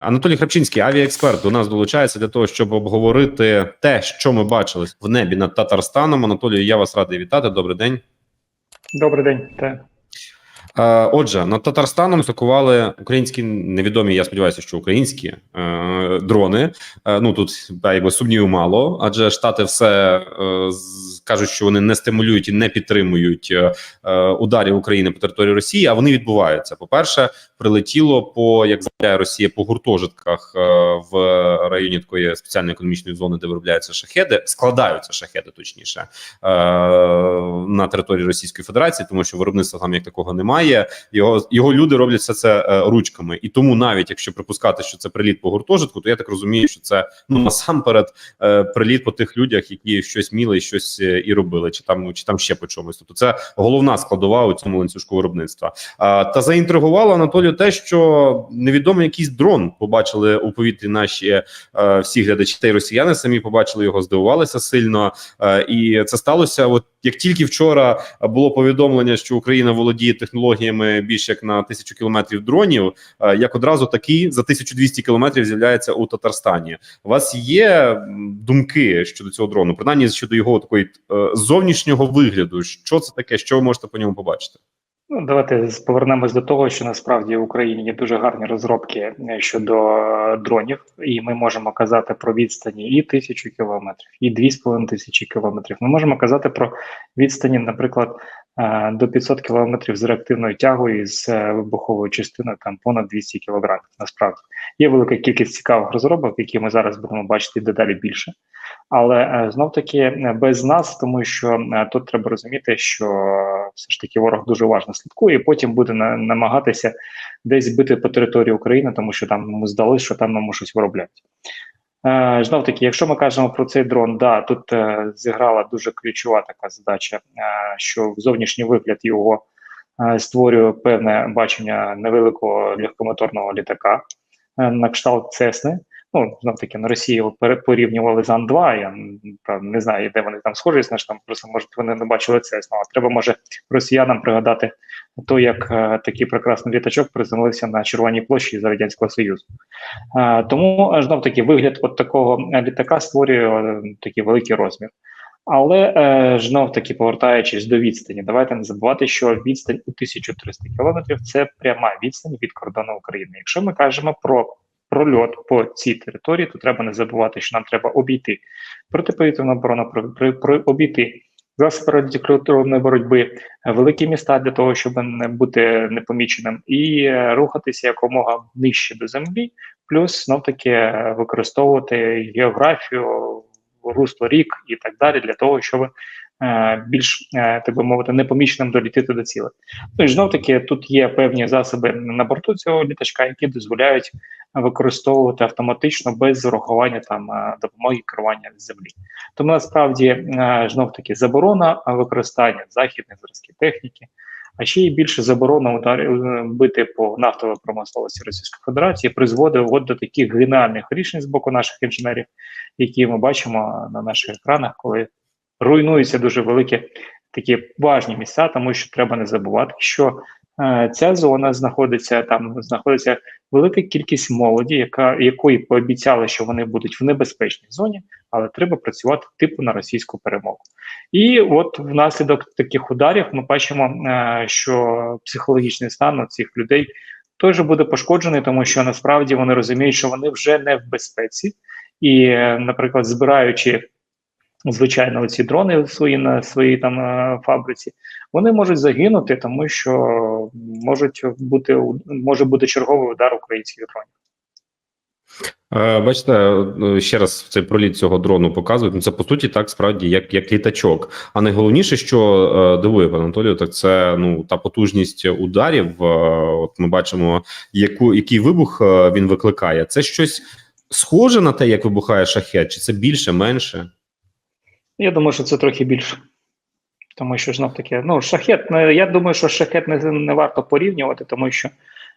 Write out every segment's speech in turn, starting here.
Анатолій Храпчинський, авіаексперт, до нас долучається для того, щоб обговорити те, що ми бачили в небі над Татарстаном. Анатолію, я вас радий вітати. Добрий день. Добрий день. Е, Отже, над Татарстаном атакували українські невідомі. Я сподіваюся, що українські е, дрони. Е, ну тут якби сумнівів мало, адже штати все е, кажуть, що вони не стимулюють і не підтримують е, е, ударів України по території Росії. А вони відбуваються. По перше, прилетіло по як заявляє Росія по гуртожитках е, в районі такої спеціальної економічної зони, де виробляються шахеди, складаються шахеди, точніше е, на території Російської Федерації, тому що виробництва там як такого немає. Його його люди роблять все це е, ручками, і тому навіть якщо припускати, що це приліт по гуртожитку, то я так розумію, що це ну насамперед е, приліт по тих людях, які щось міли і щось е, і робили, чи там чи там ще по чомусь. Тобто це головна складова у цьому ланцюжку виробництва. Та заінтригувало Анатолію те, що невідомий якийсь дрон побачили у повітрі наші всі глядачі та й росіяни самі побачили його, здивувалися сильно. І це сталося. От як тільки вчора було повідомлення, що Україна володіє технологіями більше як на тисячу кілометрів дронів, е, як одразу такий за 1200 кілометрів з'являється у Татарстані. У вас є думки щодо цього дрону, принаймні щодо його такої е, зовнішнього вигляду? Що це таке? Що ви можете по ньому побачити? Ну, давайте повернемось до того, що насправді в Україні є дуже гарні розробки е, щодо дронів, і ми можемо казати про відстані і тисячу кілометрів, і дві з половиною тисячі кілометрів. Ми можемо казати про відстані, наприклад, до 500 кілометрів з реактивною тягою і з е, вибуховою частиною там понад 200 кілограмів. Насправді є велика кількість цікавих розробок, які ми зараз будемо бачити дедалі більше. Але знов таки без нас, тому що е, тут треба розуміти, що е, все ж таки ворог дуже уважно слідкує, і потім буде на, намагатися десь бити по території України, тому що там йому здалося, що там нам щось виробляють. Е, знов таки, якщо ми кажемо про цей дрон, да, тут е, зіграла дуже ключова така задача, е, що зовнішній вигляд його створює певне бачення невеликого легкомоторного літака на кшталт Цесни. Ну, знов таки на Росії порівнювали з Ан-2. Я правда, не знаю, де вони там схожі, знаєш, там просто може вони не бачили це. А треба може росіянам пригадати то, як е, такий прекрасний літачок приземлився на Червоній площі з Радянського Союзу. Е, тому е, знов таки вигляд от такого е, літака створює е, такий великий розмір. Але е, знов таки повертаючись до відстані, давайте не забувати, що відстань у 1300 кілометрів це пряма відстань від кордону України. Якщо ми кажемо про прольот по цій території, то треба не забувати, що нам треба обійти протиповітряну оборону, обійти засоби радіоелектронної боротьби, великі міста для того, щоб не бути непоміченим, і е, рухатися якомога нижче до землі, плюс знов таки е, використовувати географію, русло рік і так далі для того, щоб е, більш е, так би мовити непоміченим долітити до цілей. Ну і знов таки тут є певні засоби на борту цього літачка, які дозволяють використовувати автоматично без урахування там е, допомоги керування з землі. Тому насправді знов таки заборона використання західних зразків техніки, а ще й більше заборона е, бити по нафтовій промисловості Російської Федерації призводить от до таких геніальних рішень з боку наших інженерів, які ми бачимо на наших екранах, коли руйнуються дуже великі такі важні місця, тому що треба не забувати, що ця зона знаходиться там, знаходиться велика кількість молоді, яка якої пообіцяли, що вони будуть в небезпечній зоні, але треба працювати типу на російську перемогу. І от внаслідок таких ударів ми бачимо, е, що психологічний стан у цих людей теж буде пошкоджений, тому що насправді вони розуміють, що вони вже не в безпеці, і, е, наприклад, збираючи. Звичайно, ці дрони свої на своїй там е, фабриці, вони можуть загинути, тому що можуть бути може бути черговий удар українських дронів. Е, Бачите, е, ще раз цей проліт цього дрону показують. Ну це по суті так справді, як як літачок. А найголовніше, що е, дивує пане Анатолію, так це ну та потужність ударів. От ми бачимо, яку який вибух він викликає. Це щось схоже на те, як вибухає шахет, чи це більше, менше? Я думаю, що це трохи більше. Тому що знов таки, ну, шахет, не- я думаю, що шахет не, не варто порівнювати, тому що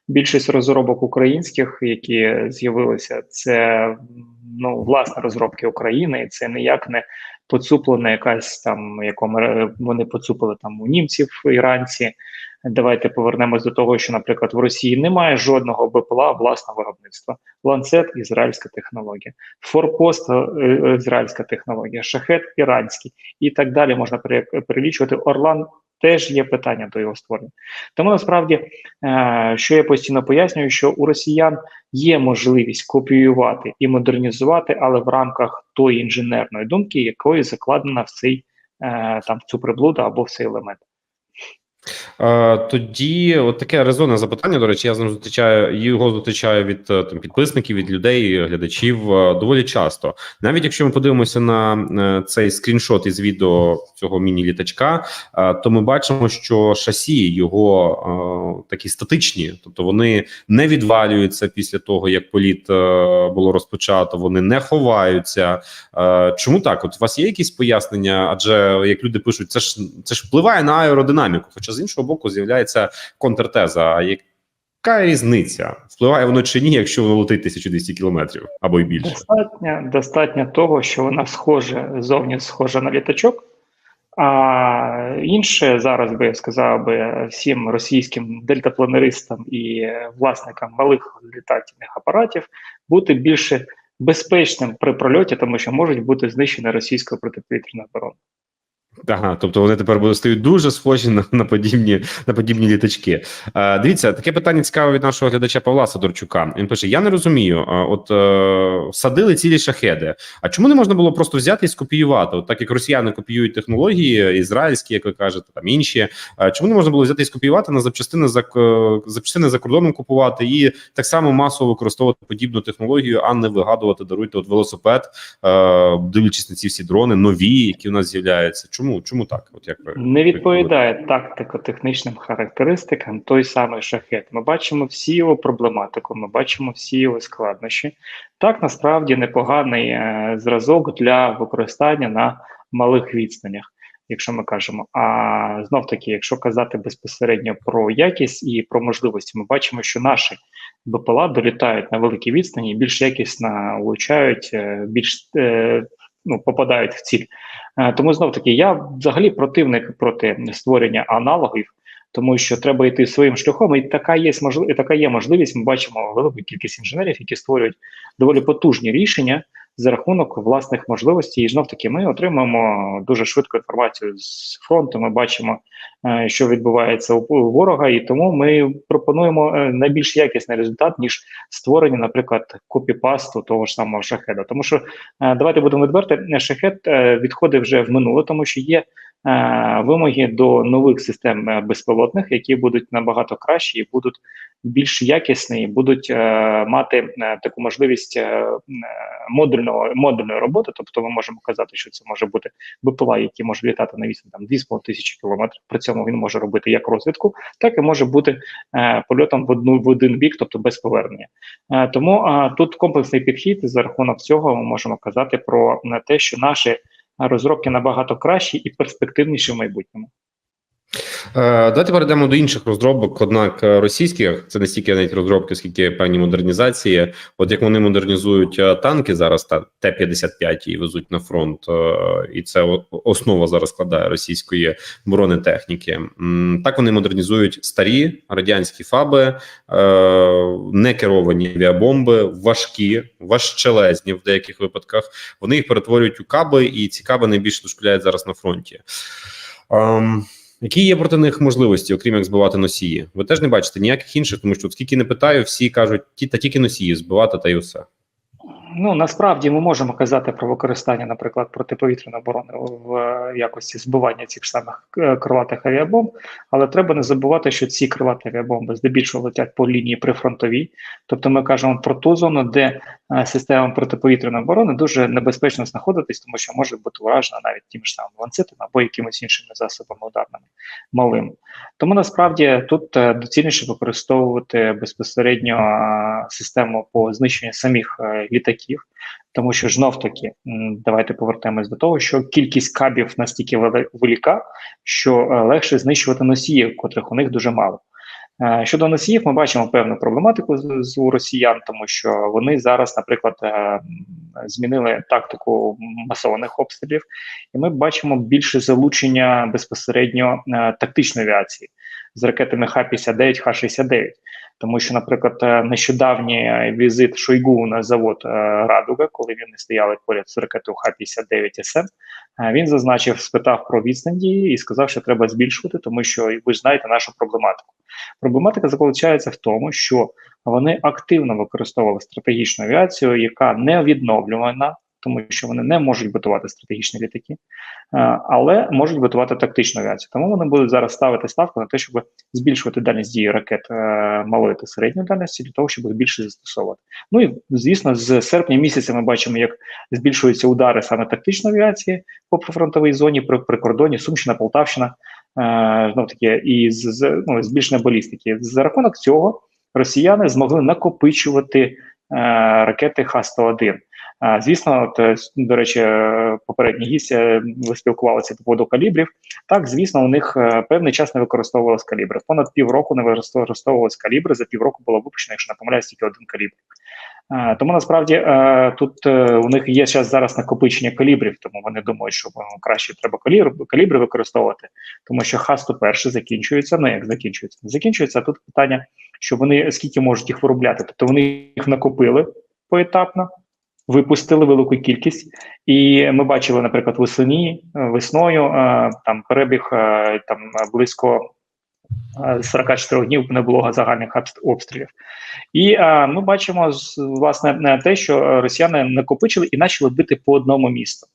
більшість розробок українських, які з'явилися, це ну, власне розробки України, і це ніяк не поцуплена якась там, якому вони поцупили там у німців, іранці, Давайте повернемось до того, що, наприклад, в Росії немає жодного БПЛА власного виробництва. Ланцет ізраїльська технологія, Форпост е, е, ізраїльська технологія, шахет іранський і так далі. Можна перелічувати. Орлан теж є питання до його створення. Тому насправді, е, що я постійно пояснюю, що у росіян є можливість копіювати і модернізувати, але в рамках тої інженерної думки, якої закладена в цей там в цю приблуду або в цей елемент. Е, Тоді от таке резонне запитання. До речі, я з ним зустрічаю його зустрічаю від е, там підписників, від людей, глядачів е, доволі часто. Навіть якщо ми подивимося на цей скріншот із відео цього міні-літачка, то ми бачимо, що шасі його такі статичні, тобто вони не відвалюються після того, як політ було розпочато. Вони не ховаються. Чому так? От у вас є якісь пояснення? Адже як люди пишуть, це ж це ж впливає на аеродинаміку. Хоча з іншого боку з'являється контртеза. А яка різниця? Впливає воно чи ні, якщо воно летить 1200 кілометрів або й більше? Достатньо, достатньо того, що вона схожа зовні схожа на літачок. А інше зараз би я сказав би всім російським дельтапланеристам і власникам малих літательних апаратів бути більше безпечним при прольоті, тому що можуть бути знищені російською протиповітряною обороною. Ага, тобто вони тепер будуть стають дуже схожі на, на подібні на подібні літачки. Е, дивіться, таке питання цікаве від нашого глядача Павла Сидорчука. Він пише: Я не розумію, е, от е, садили цілі шахеди. А чому не можна було просто взяти і скопіювати? От так як росіяни копіюють технології, ізраїльські, як ви кажете, там інші. Е, чому не можна було взяти і скопіювати на запчастини за запчастини за кордоном купувати і так само масово використовувати подібну технологію, а не вигадувати, даруйте от велосипед, е, дивлячись на ці всі дрони, нові, які у нас з'являються. Чому чому чому так? От як ви Не відповідає тактико-технічним характеристикам той самий шахет. Ми бачимо всі його проблематику, ми бачимо всі його складнощі. Так насправді непоганий е, зразок для використання на малих відстанях, якщо ми кажемо. А знов таки, якщо казати безпосередньо про якість і про можливості, ми бачимо, що наші БПЛА долітають на великій відстані, і більш якісно влучають, е, більш е, ну, попадають в ціль. Е, Тому знов таки я взагалі противник проти створення аналогів, тому що треба йти своїм шляхом, і така є можливість, така є можливість. Ми бачимо велику кількість інженерів, які створюють доволі потужні рішення за рахунок власних можливостей. І знов таки ми отримуємо дуже швидку інформацію з фронту. Ми бачимо, е, що відбувається у ворога, і тому ми пропонуємо е, найбільш якісний результат ніж створення, наприклад, копіпасту того ж самого шахеда. Тому що е, давайте будемо відверти, шахет відходить вже в минуле, тому що є вимоги до нових систем е, безпілотних, які будуть набагато кращі і будуть більш якісні, і будуть е, мати е, таку можливість е, е, модульного модульної роботи. Тобто, ми можемо казати, що це може бути БПЛА, який може літати на відстані там 2,5 тисячі кілометрів. При цьому він може робити як розвідку, так і може бути е, польотом в одну в один бік, тобто без повернення. Е, тому е, тут комплексний підхід. За рахунок цього ми можемо казати про е, те, що наші розробки набагато кращі і перспективніші в майбутньому. Е, Давайте перейдемо до інших розробок, однак е, російських це не стільки навіть розробки, скільки певні модернізації. От як вони модернізують е, танки зараз, та Т-55 і везуть на фронт, і це основа зараз складає російської бронетехніки. Так вони модернізують старі радянські фаби, е, некеровані авіабомби, важкі, важчелезні в деяких випадках. Вони їх перетворюють у каби, і ці каби найбільше дошкуляють зараз на фронті. Які є проти них можливості, окрім як збивати носії? Ви теж не бачите ніяких інших, тому що скільки не питаю, всі кажуть, ті та тільки носії збивати та й усе. Ну насправді ми можемо казати про використання, наприклад, протиповітряної оборони в якості збивання цих самих е, крилатих авіабомб, але треба не забувати, що ці крилаті авіабомби здебільшого летять по лінії прифронтовій. Тобто ми кажемо про ту зону, де е, система протиповітряної оборони дуже небезпечно знаходитись, тому що може бути уражена навіть тим ж самим ланцетом або якимись іншими засобами ударними малими. Тому насправді тут е, доцільніше використовувати безпосередньо систему по знищенню самих е, літаків, тому що знов таки давайте повертаємось до того, що кількість кабів настільки велика, що е, легше знищувати носіїв, котрих у них дуже мало. Е, Щодо носіїв, ми бачимо певну проблематику з, з у росіян, тому що вони зараз, наприклад, е, змінили тактику масованих обстрілів, і ми бачимо більше залучення безпосередньо тактичної авіації. з ракетами Х-59, Х-69. Тому що, наприклад, е, нещодавній візит Шойгу на завод е, Радуга, коли вони стояли поряд з ракетою Х-59 СМ, е, він зазначив, спитав про відстань дії і сказав, що треба збільшувати, тому що ви ж знаєте нашу проблематику. Проблематика заключається в тому, що вони активно використовували стратегічну авіацію, яка не відновлювана, тому що вони не можуть битувати стратегічні літаки, е, але можуть битувати тактичну авіацію. Тому вони будуть зараз ставити ставку на те, щоб збільшувати дальність дії ракет е, малої та середньої дальності для того, щоб їх більше застосовувати. Ну і звісно, з серпня місяця ми бачимо, як збільшуються удари саме тактичної авіації по прифронтовій зоні, при прикордоні, Сумщина, Полтавщина. Е, знов таки, і з, з ну, збільшення балістики. За рахунок цього росіяни змогли накопичувати е, ракети Х-101. Звісно, от, е, до речі, е, попередній гість е, ви спілкувалися по поводу калібрів. Так, звісно, у них певний час не використовувалися калібри. Понад півроку не використовувалися калібри. За півроку було випущено, якщо не помиляюсь, тільки один калібр. Тому насправді тут у них є зараз зараз накопичення калібрів, тому вони думають, що краще треба калібр, калібри використовувати, тому що Х-101 закінчується. Ну як закінчується? Не закінчується. А тут питання, що вони скільки можуть їх виробляти. Тобто вони їх накопили поетапно, випустили велику кількість, і ми бачили, наприклад, весені е, весною е, там перебіг е, там близько. е, 44 днів не було загальних обст- обстрілів, і а, ми бачимо власне не те, що росіяни накопичили і почали бити по одному місту.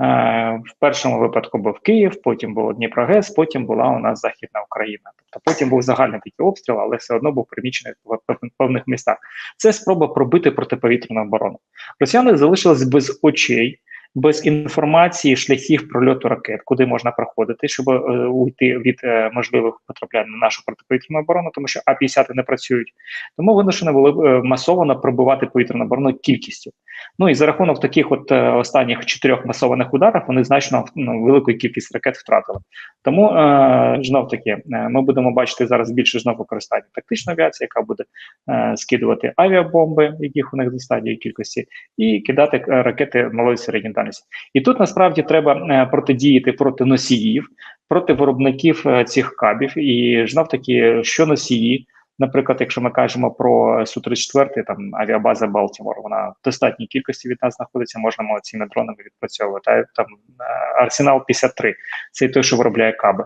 Е, в першому випадку був Київ, потім було Дніпрогес, потім була у нас Західна Україна. Тобто потім був загальний такий обстріл, але все одно був примічений в певних містах. Це спроба пробити протиповітряну оборону. Росіяни залишились без очей, без інформації шляхів прольоту ракет, куди можна проходити, щоб е, уйти від е, можливих потраплянь на нашу протиповітряну оборону, тому що А-50 не працюють. Тому вимушені були е, масово пробивати повітряну оборону кількістю. Ну і за рахунок таких от е, останніх чотирьох масованих ударів вони значно ну, велику кількість ракет втратили. Тому е, знов таки е, ми будемо бачити зараз більше знов використання тактичної авіації, яка буде е, скидувати авіабомби, яких у них достатньої кількості, і кидати е, ракети малої середньої дальності. І тут насправді треба е, протидіяти проти носіїв, проти виробників е, цих кабів. І знов таки, що носії. Наприклад, якщо ми кажемо про су 34 там авіабаза Балтімор, вона в достатній кількості від нас знаходиться, можемо цими дронами відпрацьовувати. Там е, арсенал 53 це той, що виробляє каби.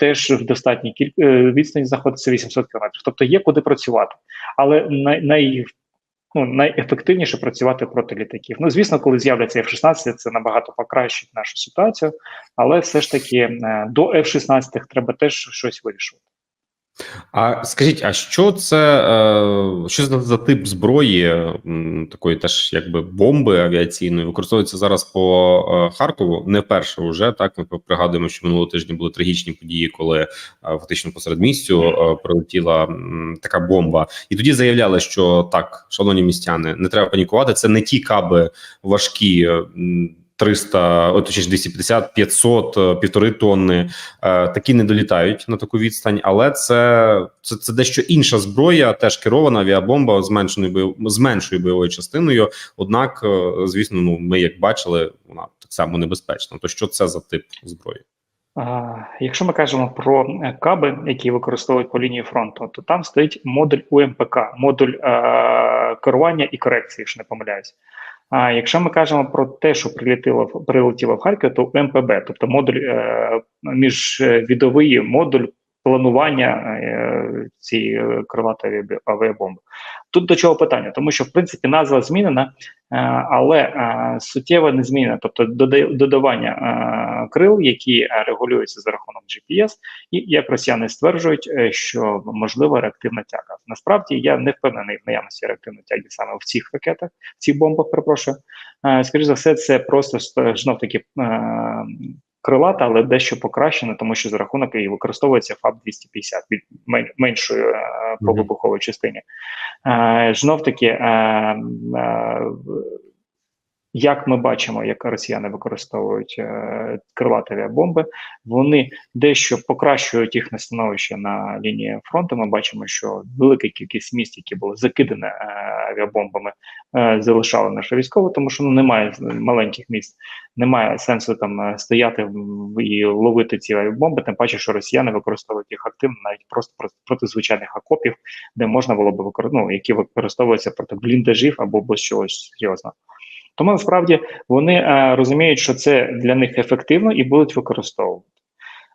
Теж в достатній кіль... відстані знаходиться 800 кілометрів. Тобто є куди працювати, але най... Ну, найефективніше працювати проти літаків. Ну, звісно, коли з'являться F-16, це набагато покращить нашу ситуацію, але все ж таки е, до F-16 треба теж щось вирішувати. А скажіть, а що це е, що за, за тип зброї, такої теж якби бомби авіаційної, використовується зараз по е, Харкову? Не вперше вже так. Ми пригадуємо, що минулого тижня були трагічні події, коли е, фактично посеред містю е, прилетіла така бомба, і тоді заявляли, що так, шановні містяни, не треба панікувати. Це не ті каби важкі. Е, м, 300, о, точніше 250, 500, е, півтори тонни. Е, такі не долітають на таку відстань, але це, це, це дещо інша зброя, теж керована авіабомба з меншою з меншою бойовою частиною. Однак, е, звісно, ну ми як бачили, вона так само небезпечна. То що це за тип зброї? Якщо ми кажемо про каби, які використовують по лінії фронту, то там стоїть модуль УМПК, модуль е, керування і корекції, якщо не помиляюсь. А якщо ми кажемо про те, що прилетіло прилетіло в Харків, то МПБ, тобто модуль е, міжвідовий модуль планування е, цієї е, крилатої авіабі- авіабомби. Тут до чого питання, тому що в принципі назва змінена, е, але е, суттєво не змінена, тобто додавання е, крил, які регулюються за рахунок GPS, і як росіяни стверджують, що можлива реактивна тяга. Насправді я не впевнений в наявності реактивної тяги саме в цих ракетах, в цих бомбах, перепрошую. Скоріше за все, це просто знов таки крилата, але дещо покращена, тому що за рахунок її використовується ФАБ 250 від меншої е, по вибуховій частині. Е, Знов таки. Е, е, як ми бачимо, як росіяни використовують е, крилаті авіабомби, вони дещо покращують їхнє становище на лінії фронту. Ми бачимо, що велика кількість міст, які були закидані е, авіабомбами, е, залишали наше військово, тому що ну немає маленьких міст, немає сенсу там е, стояти і ловити ці авіабомби. Тим паче, що росіяни використовують їх активно навіть просто проти, проти звичайних окопів, де можна було б викор... ну, які використовуються проти бліндажів або без чогось серйозного. Тому насправді вони е, розуміють, що це для них ефективно і будуть використовувати.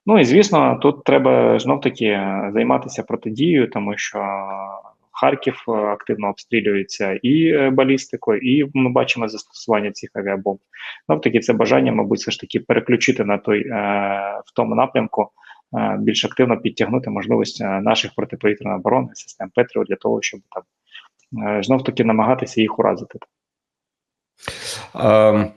Ну і звісно, тут треба знов таки е, займатися протидією, тому що Харків е, активно обстрілюється і балістикою, і ми бачимо застосування цих авіабомб. Знов таки, це бажання, мабуть, все ж таки переключити на той в тому напрямку, більш активно підтягнути можливість наших протиповітряної оборони, систем Петріо для того, щоб там знов таки намагатися їх уразити. Е,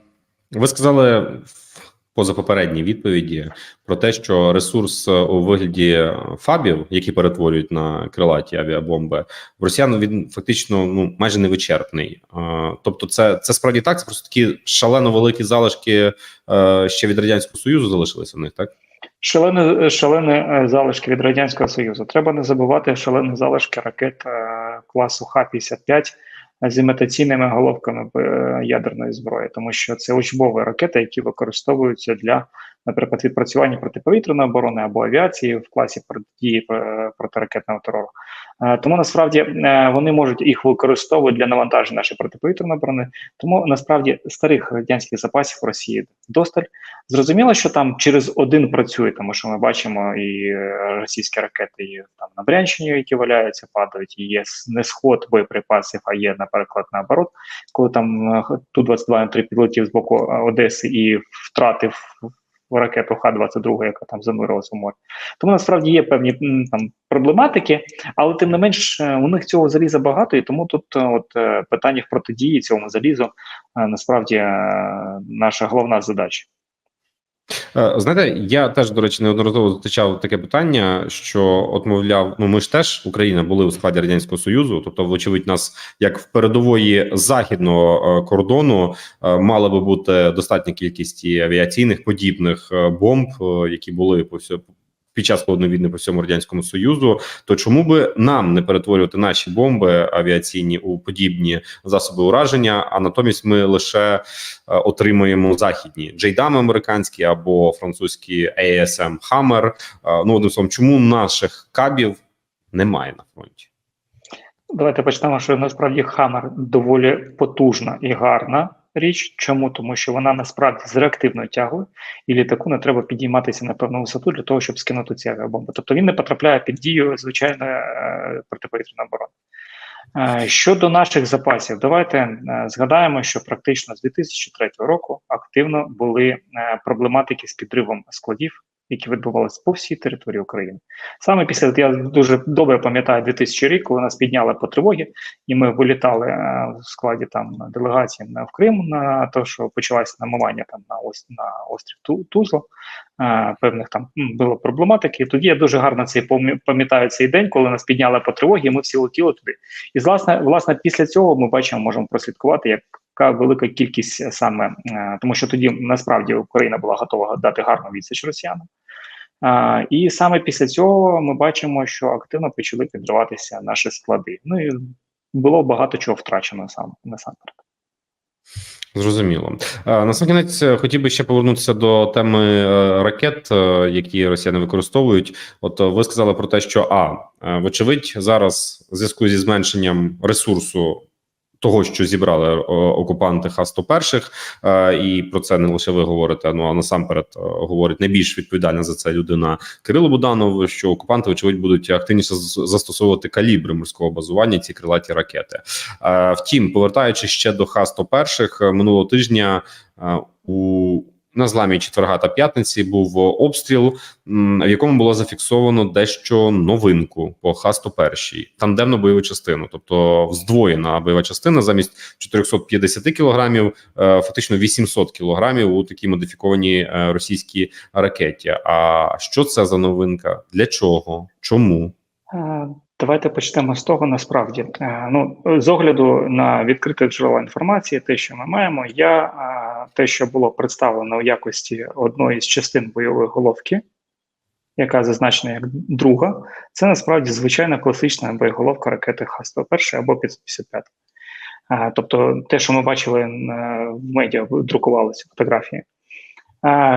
ви сказали в позапопередній відповіді про те, що ресурс е, у вигляді фабів, які перетворюють на крилаті авіабомби, в росіян він фактично ну майже невичерпний. Е, тобто, це це справді так. Це просто такі шалено великі залишки е, ще від радянського союзу залишилися в них, так. Шалене шалені е, залишки від радянського союзу. Треба не забувати шалені залишки ракет е, класу Х-55 з імітаційними головками е, ядерної зброї, тому що це учбові ракети, які використовуються для, наприклад, відпрацювання протиповітряної оборони або авіації в класі протидії е, протиракетного терору. Тому насправді е, вони можуть їх використовувати для навантаження нашої протиповітряної оборони. Тому насправді старих радянських запасів в Росії досталь. Зрозуміло, що там через один працює, тому що ми бачимо і е, російські ракети і там на Брянщині, які валяються, падають, і є не сход боєприпасів, а є, наприклад, наоборот, коли там е, Ту-22 М3 підлетів з боку е, Одеси і втратив ракету Х-22, яка там занурилася в море. Тому насправді є певні там проблематики, але тим не менш е, у них цього заліза багато, і тому тут е, от е, питання протидії цьому залізу насправді наша головна задача. Е, Знаєте, я теж, до речі, неодноразово зустрічав таке питання, що от мовляв, ну ми ж теж Україна були у складі радянського союзу, тобто, вочевидь, нас як в передової західного е, кордону е, мала би бути достатня кількість і авіаційних подібних бомб, які були по всьому. Під час холодної війни по всьому радянському союзу, то чому би нам не перетворювати наші бомби авіаційні у подібні засоби ураження? А натомість ми лише е, отримуємо західні джейдами американські або французькі ASM Hammer. Е, Ну одним словом, чому наших кабів немає на фронті? Давайте почнемо, що насправді Хаммер доволі потужна і гарна річ. Чому? Тому що вона насправді з реактивною тягою, і літаку не треба підійматися на певну висоту для того, щоб скинути ці авіабомби. Тобто він не потрапляє під дію звичайної е, протиповітряної оборони. Е, Щодо наших запасів, давайте е, згадаємо, що практично з 2003 року активно були проблематики з підривом складів, які відбувалися по всій території України. Саме після я дуже добре пам'ятаю 2000 рік, коли нас підняли по тривогі, і ми вилітали е, в складі там делегації в Крим на те, що почалося намивання там на ось на острів Тузло. Е, певних там було проблематики. Тоді я дуже гарно цей пам'ятаю цей день, коли нас підняли по тривогі, і ми всі летіли туди. І власне, власне, після цього ми бачимо, можемо прослідкувати, яка велика кількість саме, е, тому що тоді насправді Україна була готова дати гарну відсіч росіянам. І саме після цього ми бачимо, що активно почали підриватися наші склади. Ну і було багато чого втрачено сам насамперед. Зрозуміло. На сам кінець е, хотів би ще повернутися до теми е, ракет, е, які росіяни використовують. От е, ви сказали про те, що а вочевидь зараз в зв'язку зі зменшенням ресурсу. Того, що зібрали е, окупанти Х-101, е, і про це не лише ви говорите, ну а насамперед е, говорить найбільш відповідальна за це людина Кирило Буданов, що окупанти, вочевидь, будуть активніше застосовувати калібри морського базування, ці крилаті ракети. Втім, повертаючись ще до Х-101, е, минулого тижня у на зламі четверга та п'ятниці був обстріл, в якому було зафіксовано дещо новинку по Х-101, тандемну бойову частину, тобто здвоєна бойова частина замість 450 кілограмів, е, фактично 800 кілограмів у такій модифікованій е, російській ракеті. А що це за новинка? Для чого? Чому? Е, Давайте почнемо з того. Насправді, ну з огляду на відкрите джерела інформації, те, що ми маємо, я те, що було представлено у якості одної з частин бойової головки, яка зазначена як друга, це насправді звичайна класична боєголовка ракети Х-101 або 555. Е, Тобто, те, що ми бачили е, в медіа, друкувалися фотографії.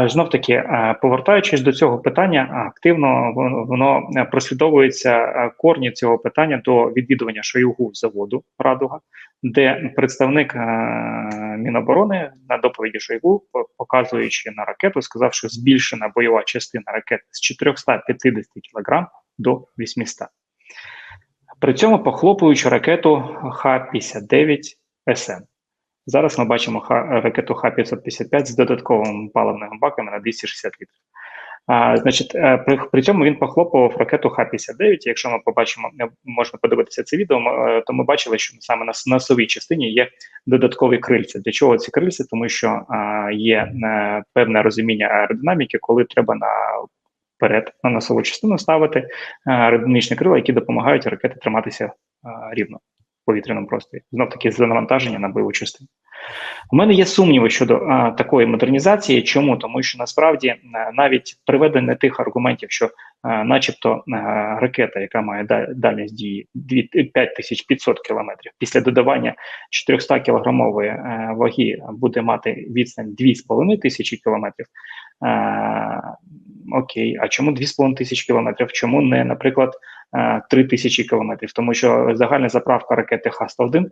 Знов таки, е, повертаючись до цього питання, активно воно- е, прослідовується е, корні цього питання до відвідування Шойгу заводу Радуга, де представник е, Міноборони на доповіді Шойгу, показуючи на ракету, сказав, що збільшена бойова частина ракети з 450 кг до 800. При цьому похлопуючи ракету Х-59 СМ. Зараз ми бачимо ракету Х-555 з додатковими паливними баками на 260 літрів. А, значить, е, при, при цьому він похлопував ракету Х-59. Якщо ми побачимо, е, можна подивитися це відео, е, то ми бачили, що саме на носовій частині є додаткові крильця. Для чого ці крильця? Тому що а, є е, певне розуміння аеродинаміки, коли треба на вперед на носову частину ставити аеродинамічні крила, які допомагають ракеті триматися е, рівно повітряному просторі. Знов таки з навантаження на бойову частину. У мене є сумніви щодо а, такої модернізації. Чому? Тому що насправді навіть приведення тих аргументів, що, а, начебто, а, ракета, яка має дальність дії 2 5500 кілометрів, після додавання 400 кілограмової е, ваги буде мати відстань 2,5 тисячі кілометрів. Е, окей, а чому 2,5 тисячі кілометрів? Чому не, наприклад, е, 3 тисячі кілометрів? Тому що загальна заправка ракети Х-101 е,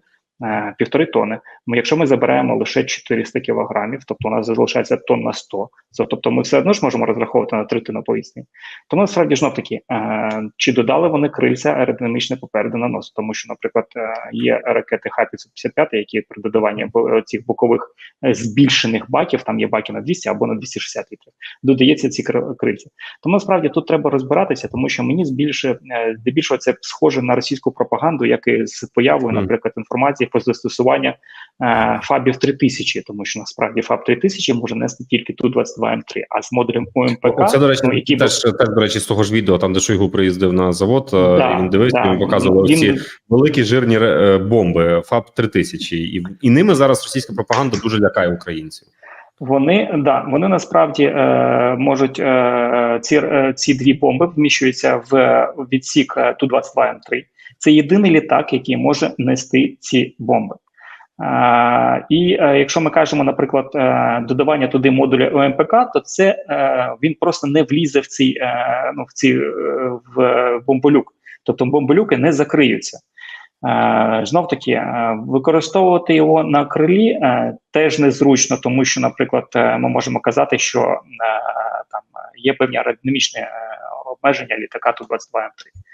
півтори тони. Ми, якщо ми забираємо лише 400 кілограмів, тобто у нас залишається тонна 100, це- тобто ми все одно ж можемо розраховувати на третину повісні. Тому насправді знов таки, е, чи додали вони крильця аеродинамічне попереду на нос? Тому що, наприклад, е, є ракети Х-555, які при додаванні цих бокових е, збільшених баків, там є баки на 200 або на 260 літрів, додається ці кр- крильця. Тому насправді тут треба розбиратися, тому що мені збільше е, здебільшого це схоже на російську пропаганду, як і з появою, наприклад, інформації про застосування е, ФАБів 3000, тому що насправді ФАБ 3000 може нести тільки ту 22 М3, а з модулем ОМПК, Це, до речі, ну, які теж, теж, до речі, з того ж відео, там, де Шойгу приїздив на завод, е, Да, він дивився, да. він показував Він- ці великі жирні е, бомби ФАБ 3000 і, і ними зараз російська пропаганда дуже лякає українців. Вони да вони насправді е, можуть е, ці, е, ці дві бомби вміщуються в відсік е, ту 22 м 3 Це єдиний літак, який може нести ці бомби. Е, і е, якщо ми кажемо, наприклад, е, додавання туди модуля ОМПК, то це е, він просто не влізе в е, ну в в бомболюк, тобто бомболюки не закриються. Знов таки, використовувати його на крилі е, теж незручно, тому що, наприклад, ми можемо казати, що е, там є певні аеродинамічні обмеження літака ту 22 м 3 Е,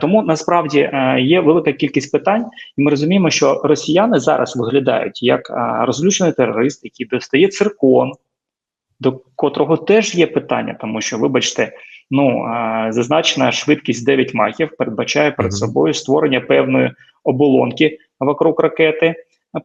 Тому насправді е, є велика кількість питань, і ми розуміємо, що росіяни зараз виглядають як е, розлючений терорист, який достає циркон, до котрого теж є питання, тому що, вибачте, ну е, зазначена швидкість 9 махів передбачає перед собою створення певної оболонки вокруг ракети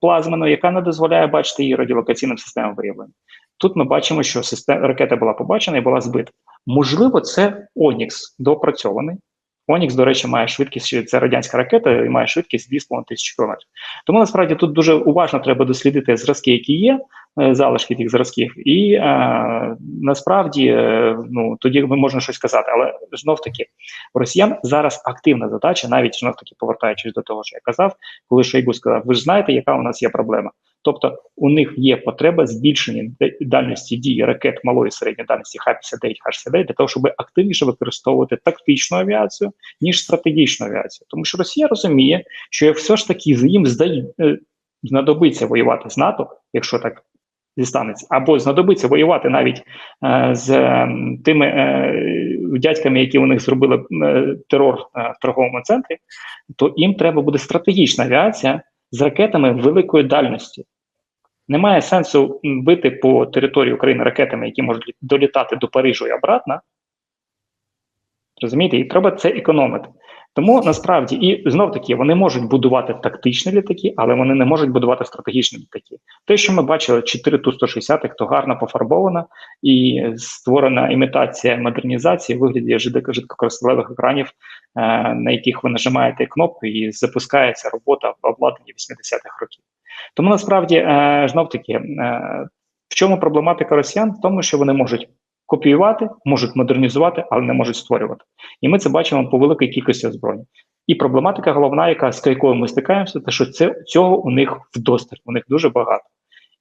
плазменої, яка не дозволяє бачити її радіолокаційним системам виявлення. Тут ми бачимо, що система ракета була побачена і була збита. Можливо, це Онікс доопрацьований. Онікс, до речі, має швидкість, це радянська ракета і має швидкість 2,5 тисячі кілометрів. Тому насправді тут дуже уважно треба дослідити зразки, які є, залишки тих зразків, і е, насправді е, ну тоді можна щось казати. Але знов таки у росіян зараз активна задача, навіть знов таки повертаючись до того, що я казав, коли Шойгу сказав, ви ж знаєте, яка у нас є проблема. Тобто у них є потреба збільшення дальності дії ракет малої середньої дальності Х-59, Х-69 для того, щоб активніше використовувати тактичну авіацію ніж стратегічну авіацію. Тому що Росія розуміє, що все ж таки їм здає, е, знадобиться воювати з НАТО, якщо так дістанеться, або знадобиться воювати навіть е, з е, тими е, дядьками, які у них зробили е, терор е, в торговому центрі, то їм треба буде стратегічна авіація з ракетами великої дальності. Немає сенсу бити по території України ракетами, які можуть долітати до Парижу і обратно. Розумієте, і треба це економити. Тому насправді і знов таки вони можуть будувати тактичні літаки, але вони не можуть будувати стратегічні літаки. Те, що ми бачили, 4 ту 160 то гарно пофарбовано і створена імітація модернізації в вигляді жидко- жидкокристалевих екранів, е, на яких ви нажимаєте кнопку і запускається робота в обладнанні 80-х років. Тому насправді е, знов таки, е, в чому проблематика росіян? В тому, що вони можуть копіювати, можуть модернізувати, але не можуть створювати. І ми це бачимо по великій кількості озброєнь. І проблематика головна, яка з якою ми стикаємося, те, що це цього у них вдосталь, у них дуже багато.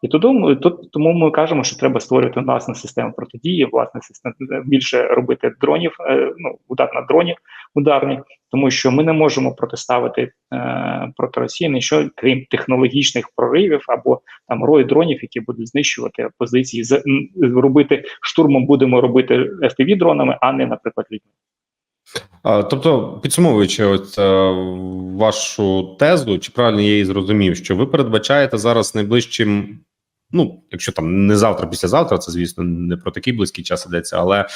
І тому, тут, тому ми кажемо, що треба створювати власну систему протидії, власне систему більше робити дронів, е, ну удар на дронів ударні, тому що ми не можемо протиставити е, проти Росії нічого, крім технологічних проривів або там рої дронів, які будуть знищувати позиції. З робити штурмом будемо робити fpv дронами, а не, наприклад, людьми. Тобто, підсумовуючи от, е, вашу тезу, чи правильно я її зрозумів, що ви передбачаєте зараз найближчим, ну, якщо там не завтра, післязавтра, це звісно не про такий близький час йдеться, але е,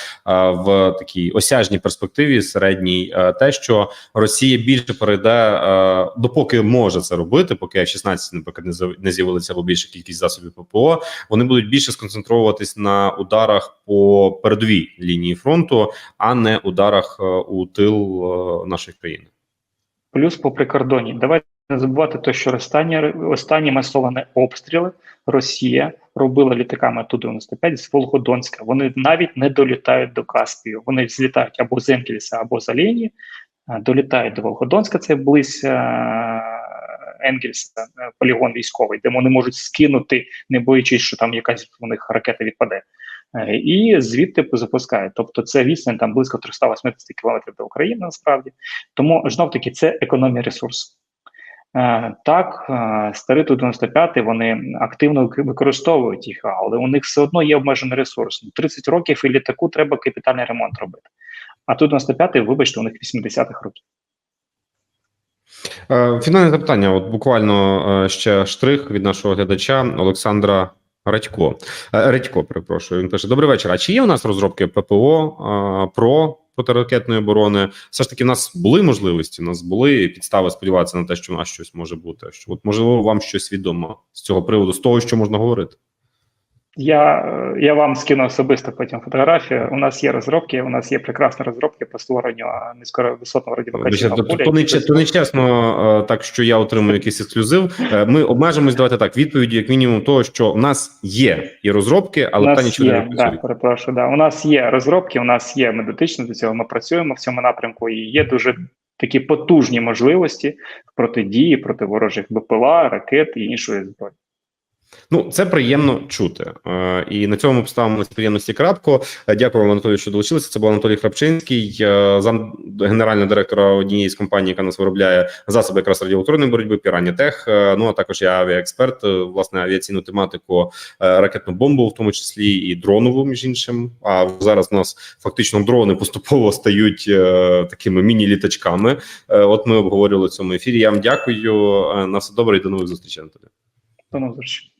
в такій осяжній перспективі середній, е, те, що Росія більше перейде, е, допоки може це робити, поки F-16, наприклад, не з'явилася або більша кількість засобів ППО, вони будуть більше сконцентруватись на ударах по передовій лінії фронту, а не ударах у тил е, нашої країни. Плюс по прикордоні. Давайте не забувати те, що останні, останні масовані обстріли Росія робила літаками Ту-95 з Волгодонська. Вони навіть не долітають до Каспію. Вони злітають або з Енгельса, або з Олені, долітають до Волгодонська, це близь Енгельса, полігон військовий, де вони можуть скинути, не боячись, що там якась у них ракета відпаде. Е, І звідти запускають. Тобто це відстань там близько 380 кілометрів до України насправді. Тому знов таки це економія ресурсу. Е, Так, старі ту 95 вони активно використовують їх, але у них все одно є обмежений ресурс. Ну, 30 років і літаку треба капітальний ремонт робити. А тут 95 вибачте, у них 80-х років. Е, Фінальне запитання. От буквально е, ще штрих від нашого глядача Олександра Радько. Радько, перепрошую. Він пише: Добрий вечір. А чи є у нас розробки ППО про протиракетної оборони? Все ж таки, в нас були можливості, у нас були підстави сподіватися на те, що у нас щось може бути. Що от можливо вам щось відомо з цього приводу, з того, що можна говорити. Я, я вам скину особисто потім фотографію. У нас є розробки, у нас є прекрасні розробки по створенню низьковисотного радіолокаційного То, поля. то, не, то не чесно, так що я отримую якийсь ексклюзив. Е, Ми обмежимось давати так відповіді, як мінімум, того, що в нас є і розробки, але чи є, працюють. да, перепрошую, да. У нас є розробки, у нас є медичні до цього. Ми працюємо в цьому напрямку, і є дуже такі потужні можливості протидії проти ворожих БПЛА, ракет і іншої зброї. Ну, це приємно чути. Е, і на цьому поставимо з приємності крапку. Е, Дякую вам, Анатолію, що долучилися. Це був Анатолій Храпчинський, е, зам генерального директора однієї з компаній, яка нас виробляє засоби якраз радіоелектронної боротьби, Пірані Тех. Е, Ну а також я авіаексперт, е, власне, авіаційну тематику, е, ракетну бомбу, в тому числі і дронову, між іншим. А зараз у нас фактично дрони поступово стають е, такими міні-літачками. Е, От ми обговорювали в цьому ефірі. Я вам дякую. Е, На все добре і до нових зустрічей, Анатолій. До нових зустрічей.